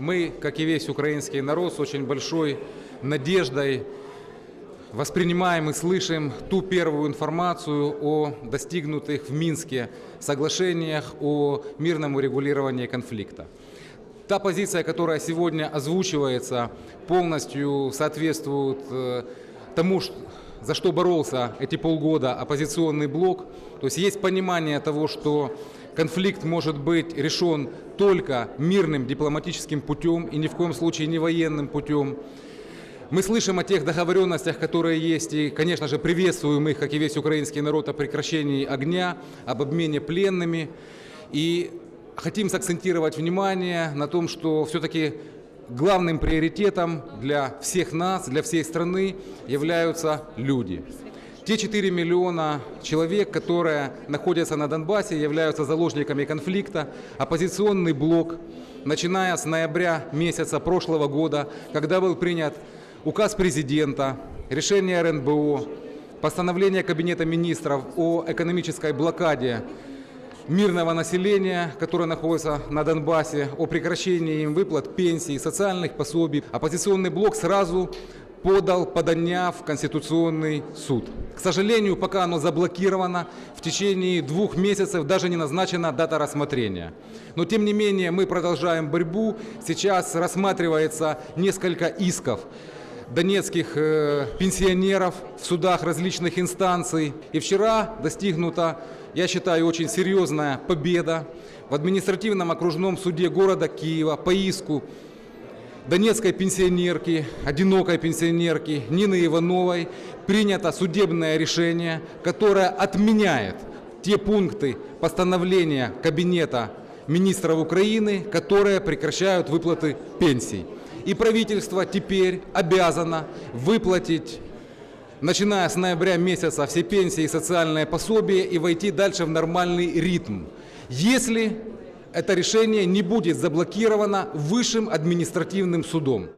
Мы, как и весь украинский народ, с очень большой надеждой воспринимаем и слышим ту первую информацию о достигнутых в Минске соглашениях о мирном урегулировании конфликта. Та позиция, которая сегодня озвучивается, полностью соответствует э, тому, за что боролся эти полгода оппозиционный блок. То есть есть понимание того, что конфликт может быть решен только мирным дипломатическим путем и ни в коем случае не военным путем. Мы слышим о тех договоренностях, которые есть, и, конечно же, приветствуем их, как и весь украинский народ, о прекращении огня, об обмене пленными. И хотим сакцентировать внимание на том, что все-таки главным приоритетом для всех нас, для всей страны являются люди. Те 4 миллиона человек, которые находятся на Донбассе, являются заложниками конфликта. Оппозиционный блок, начиная с ноября месяца прошлого года, когда был принят указ президента, решение РНБО, постановление Кабинета министров о экономической блокаде мирного населения, которое находится на Донбассе, о прекращении им выплат пенсий, социальных пособий. Оппозиционный блок сразу подал подання в Конституционный суд. К сожалению, пока оно заблокировано, в течение двух месяцев даже не назначена дата рассмотрения. Но тем не менее мы продолжаем борьбу. Сейчас рассматривается несколько исков донецких э, пенсионеров в судах различных инстанций. И вчера достигнута, я считаю, очень серьезная победа в административном окружном суде города Киева по иску донецкой пенсионерки, одинокой пенсионерки Нины Ивановой принято судебное решение, которое отменяет те пункты постановления Кабинета министров Украины, которые прекращают выплаты пенсий. И правительство теперь обязано выплатить начиная с ноября месяца все пенсии и социальные пособия и войти дальше в нормальный ритм. Если это решение не будет заблокировано высшим административным судом.